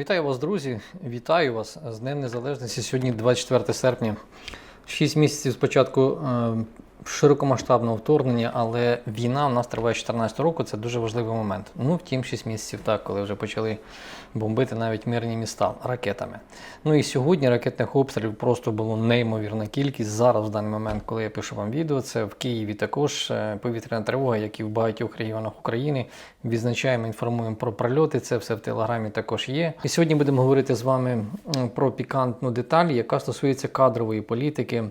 Вітаю вас, друзі! Вітаю вас з Днем Незалежності. Сьогодні 24 серпня. Шість місяців спочатку широкомасштабного вторгнення, але війна у нас триває 14 року. Це дуже важливий момент. Ну, втім, 6 місяців так, коли вже почали бомбити навіть мирні міста ракетами. Ну і сьогодні ракетних обстрілів просто було неймовірна кількість. Зараз, в даний момент, коли я пишу вам відео, це в Києві також е, повітряна тривога, як і в багатьох регіонах України. Відзначаємо, інформуємо про прильоти. Це все в телеграмі також є. І сьогодні будемо говорити з вами про пікантну деталь, яка стосується кадрової політики.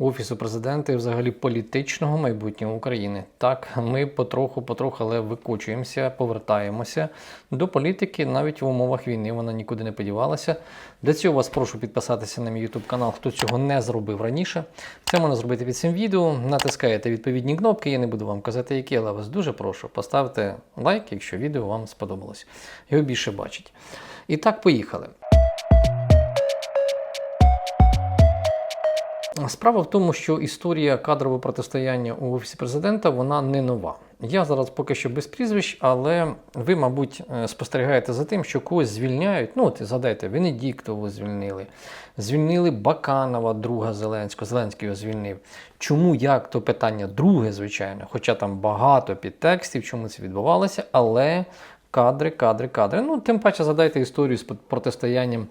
Офісу президента і взагалі політичного майбутнього України. Так, ми потроху, потроху, але викочуємося, повертаємося до політики навіть в умовах війни. Вона нікуди не подівалася. Для цього вас прошу підписатися на мій YouTube канал, хто цього не зробив раніше. Це можна зробити під цим відео. Натискаєте відповідні кнопки. Я не буду вам казати, які, але вас дуже прошу. Поставте лайк, якщо відео вам сподобалось. Його більше бачить. І так, поїхали. Справа в тому, що історія кадрового протистояння у офісі президента вона не нова. Я зараз поки що без прізвищ, але ви, мабуть, е, спостерігаєте за тим, що когось звільняють. Ну, от згадайте, Венедіктову звільнили, звільнили Баканова, друга Зеленського. Зеленський його звільнив. Чому як то питання друге, звичайно, хоча там багато підтекстів, чому це відбувалося, але Кадри, кадри, кадри. Ну, тим паче згадайте історію з протистоянням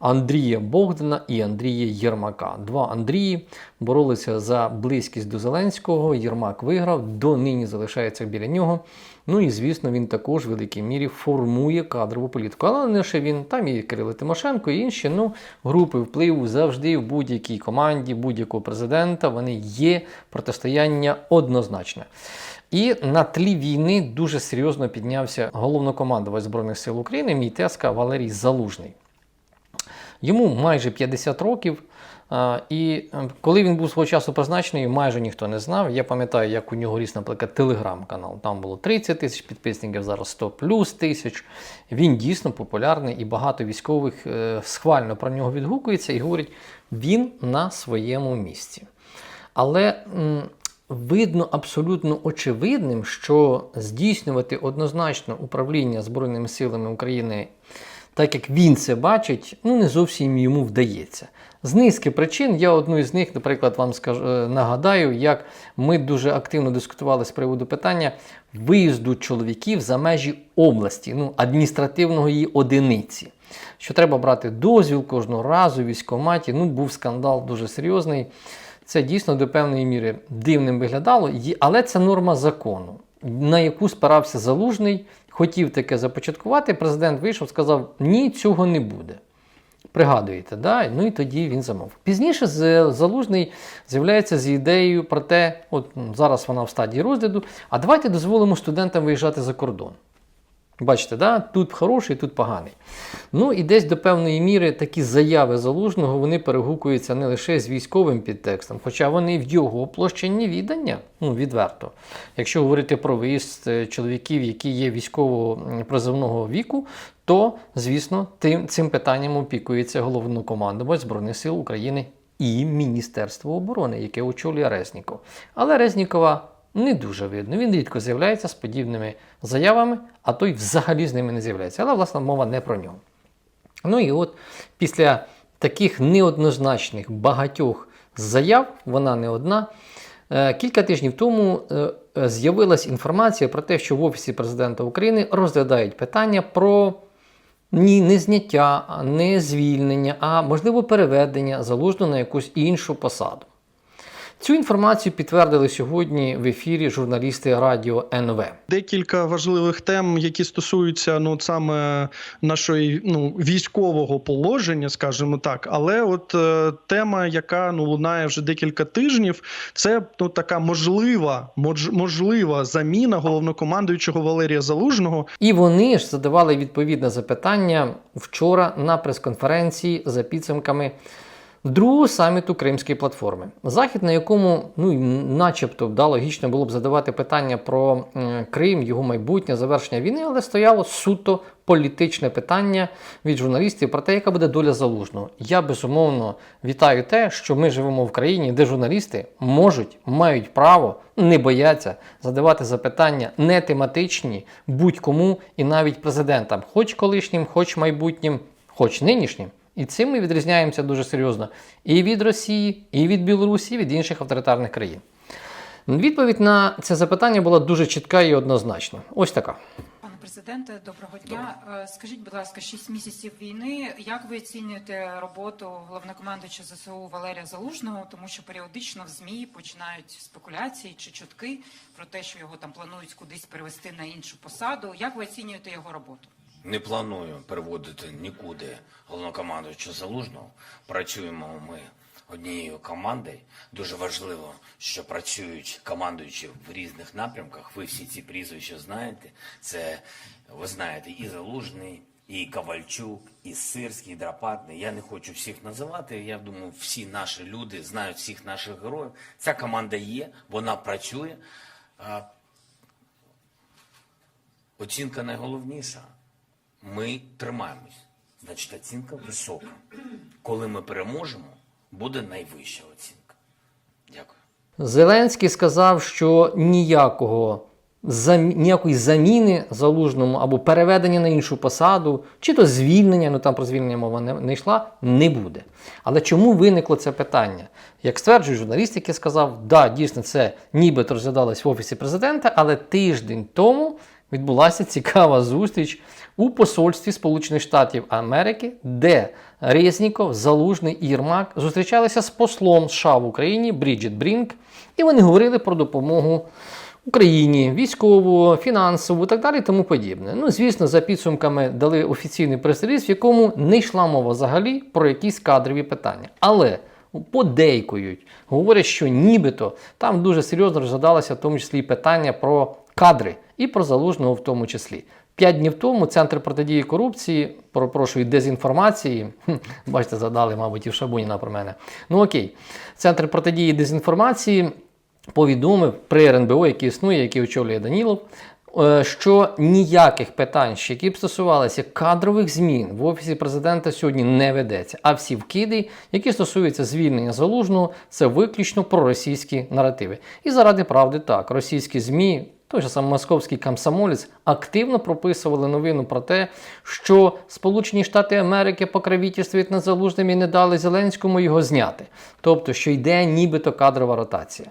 Андрія Богдана і Андрія Єрмака. Два Андрії боролися за близькість до Зеленського. Єрмак виграв, донині залишається біля нього. Ну і звісно, він також в великій мірі формує кадрову політику. Але не лише він, там і Кирило Тимошенко, і інші ну, групи впливу завжди в будь-якій команді, будь-якого президента. Вони є протистояння однозначне. І на тлі війни дуже серйозно піднявся головнокомандувач Збройних сил України, мій тезка Валерій Залужний. Йому майже 50 років. І е, коли він був свого часу призначений, майже ніхто не знав. Я пам'ятаю, як у нього ріс, наприклад, телеграм-канал. Там було 30 тисяч підписників, зараз 100 плюс тисяч. Він дійсно популярний і багато військових е, схвально про нього відгукується і говорять, він на своєму місці. Але видно абсолютно очевидним, що здійснювати однозначно управління Збройними силами України, так як він це бачить, ну не зовсім йому вдається. З низки причин, я одну із них, наприклад, вам скажу, е, нагадаю, як ми дуже активно дискутували з приводу питання виїзду чоловіків за межі області, ну, адміністративного її одиниці. Що треба брати дозвіл кожного разу військкоматі. Ну, був скандал дуже серйозний. Це дійсно до певної міри дивним виглядало, але це норма закону, на яку спирався залужний, хотів таке започаткувати. Президент вийшов, сказав: ні, цього не буде. Пригадуєте, да? ну і тоді він замовив. Пізніше залужний з'являється з ідеєю про те, от зараз вона в стадії розгляду, а давайте дозволимо студентам виїжджати за кордон. Бачите, да? тут хороший, тут поганий. Ну і десь до певної міри такі заяви залужного вони перегукуються не лише з військовим підтекстом, хоча вони в його площині віддання, ну відверто. Якщо говорити про виїзд е, чоловіків, які є військово м, призовного віку, то, звісно, тим, цим питанням опікується головнокомандувач Збройних сил України і Міністерство оборони, яке очолює Резніков. Але Резнікова не дуже видно. Він рідко з'являється з подібними заявами, а той взагалі з ними не з'являється. Але, власне, мова не про нього. Ну і от після таких неоднозначних багатьох заяв, вона не одна. е, Кілька тижнів тому е, е, з'явилась інформація про те, що в Офісі президента України розглядають питання про ні, не зняття, не звільнення, а можливо переведення залужно на якусь іншу посаду. Цю інформацію підтвердили сьогодні в ефірі журналісти радіо НВ. Декілька важливих тем, які стосуються ну саме нашої ну військового положення, скажімо так. Але от е, тема, яка ну лунає вже декілька тижнів, це ну така можлива, мож, можлива заміна головнокомандуючого Валерія Залужного. І вони ж задавали відповідне запитання вчора на прес-конференції за підсумками другого саміту Кримської платформи. Захід, на якому, ну начебто, да, логічно було б задавати питання про Крим, його майбутнє, завершення війни, але стояло суто політичне питання від журналістів про те, яка буде доля залужного. Я безумовно вітаю те, що ми живемо в країні, де журналісти можуть, мають право, не бояться задавати запитання не тематичні будь-кому і навіть президентам, хоч колишнім, хоч майбутнім, хоч нинішнім. І цим ми відрізняємося дуже серйозно і від Росії, і від Білорусі, і від інших авторитарних країн. Відповідь на це запитання була дуже чітка і однозначна. Ось така. Пане президенте, доброго дня. Е, Скажіть, будь ласка, 6 місяців війни. Як ви оцінюєте роботу головнокомандуюча ЗСУ Валерія Залужного? Тому що періодично в змі починають спекуляції чи чутки про те, що його там планують кудись перевести на іншу посаду. Як ви оцінюєте його роботу? Не планую переводити нікуди головнокомандуючого залужного. Працюємо ми однією командою. Дуже важливо, що працюють командуючі в різних напрямках. Ви всі ці прізвища знаєте. Це ви знаєте і залужний. І Ковальчук, і Сирський, і Драпатний. Я не хочу всіх називати. Я думаю, всі наші люди знають всіх наших героїв. Ця команда є, вона працює. Оцінка найголовніша. Ми тримаємось. Значить, оцінка висока. Коли ми переможемо, буде найвища оцінка. Дякую. Зеленський сказав, що ніякого зам- ніякої заміни залужному або переведення на іншу посаду, чи то звільнення, ну там про звільнення мова не, не йшла, не буде. Але чому виникло це питання? Як стверджує журналіст, який сказав, да, дійсно, це нібито розглядалось в офісі президента, але тиждень тому відбулася цікава зустріч у посольстві Сполучених Штатів Америки, де Резніков, Залужний і Єрмак зустрічалися з послом США в Україні Бріджит Брінк, і вони говорили про допомогу Україні, військову, фінансову і так далі, тому подібне. Ну, звісно, за підсумками дали офіційний прес-реліз, в якому не йшла мова взагалі про якісь кадрові питання. Але подейкують, говорять, що нібито там дуже серйозно розглядалося в тому числі питання про кадри і про залужного в тому числі. П'ять днів тому Центр протидії корупції, пропрошую, дезінформації. Бачите, задали, мабуть, і в Шабуніна про мене. Ну окей, Центр протидії дезінформації повідомив при РНБО, який існує, який очолює Данілов, е, що ніяких питань, які б стосувалися кадрових змін в офісі президента сьогодні не ведеться. А всі вкиди, які стосуються звільнення залужного, це виключно проросійські наративи. І заради правди так, російські змі. Той же сам московський комсомолець активно прописували новину про те, що Сполучені Штати Америки покровительствують над і не дали Зеленському його зняти. Тобто, що йде нібито кадрова ротація.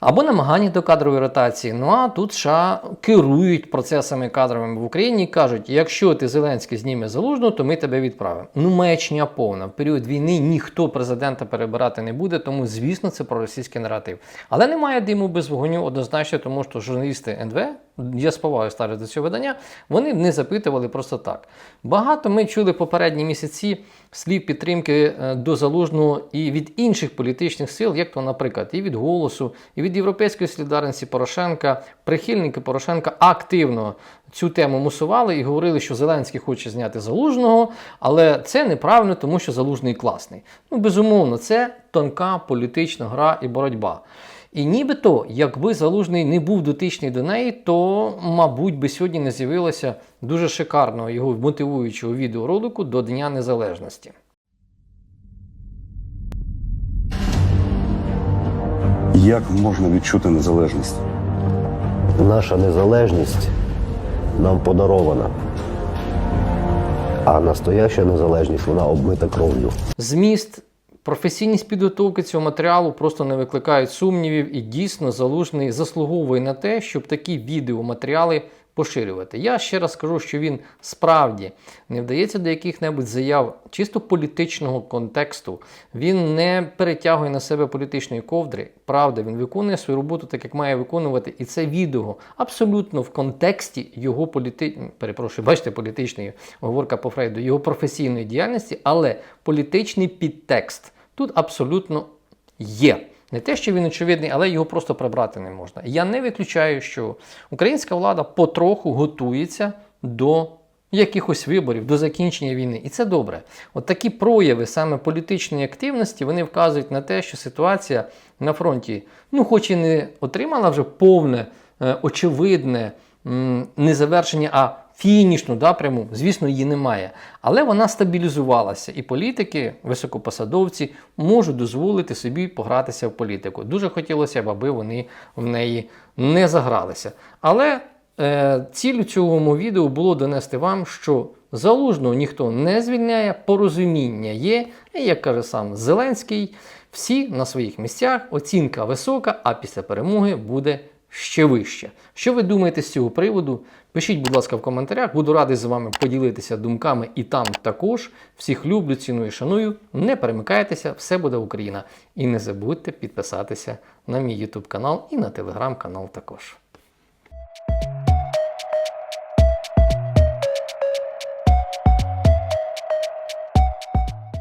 Або намагання до кадрової ротації. Ну а тут США керують процесами кадровими в Україні і кажуть: якщо ти Зеленський зніме залужну, то ми тебе відправимо. Ну, маячня повна. В період війни ніхто президента перебирати не буде, тому звісно це проросійський наратив. Але немає диму без вогню однозначно, тому що журналісти НВ, я з повагою до цього видання, вони не запитували просто так. Багато ми чули попередні місяці слів підтримки е, до залужного і від інших політичних сил, як то, наприклад, і від голосу, і від Європейської солідарності Порошенка. Прихильники Порошенка активно цю тему мусували і говорили, що Зеленський хоче зняти залужного, але це неправильно, тому що залужний класний. Ну, безумовно, це тонка політична гра і боротьба. І нібито, якби залужний не був дотичний до неї, то, мабуть, би сьогодні не з'явилося дуже шикарного його мотивуючого відеоролику до Дня Незалежності. Як можна відчути незалежність? Наша незалежність нам подарована, а настояща незалежність вона обмита кров'ю. Зміст, професійність підготовки цього матеріалу просто не викликають сумнівів, і дійсно залужний заслуговує на те, щоб такі відеоматеріали поширювати. Я ще раз скажу, що він справді не вдається до яких-небудь заяв чисто політичного контексту. Він не перетягує на себе політичної ковдри. Правда, він виконує свою роботу так, як має виконувати. І це відео абсолютно в контексті його політи... перепрошую, бачите, політичної оговорка по Фрейду, його професійної діяльності, але політичний підтекст тут абсолютно є. Не те, що він очевидний, але його просто прибрати не можна. Я не виключаю, що українська влада потроху готується до якихось виборів, до закінчення війни. І це добре. От такі прояви саме політичної активності вони вказують на те, що ситуація на фронті, ну, хоч і не отримала вже повне, е, очевидне м, не завершення, а фінішну да, пряму, звісно, її немає. Але вона стабілізувалася, і політики, високопосадовці, можуть дозволити собі погратися в політику. Дуже хотілося б, аби вони в неї не загралися. Але е, ціллю цього відео було донести вам, що Залужного ніхто не звільняє, порозуміння є. І як каже сам Зеленський, всі на своїх місцях, оцінка висока, а після перемоги буде ще вище. Що ви думаєте з цього приводу? Пишіть, будь ласка, в коментарях. Буду радий з вами поділитися думками і там також. Всіх люблю, ціную шаную. Не перемикайтеся, все буде Україна. І не забудьте підписатися на мій YouTube канал і на телеграм канал також.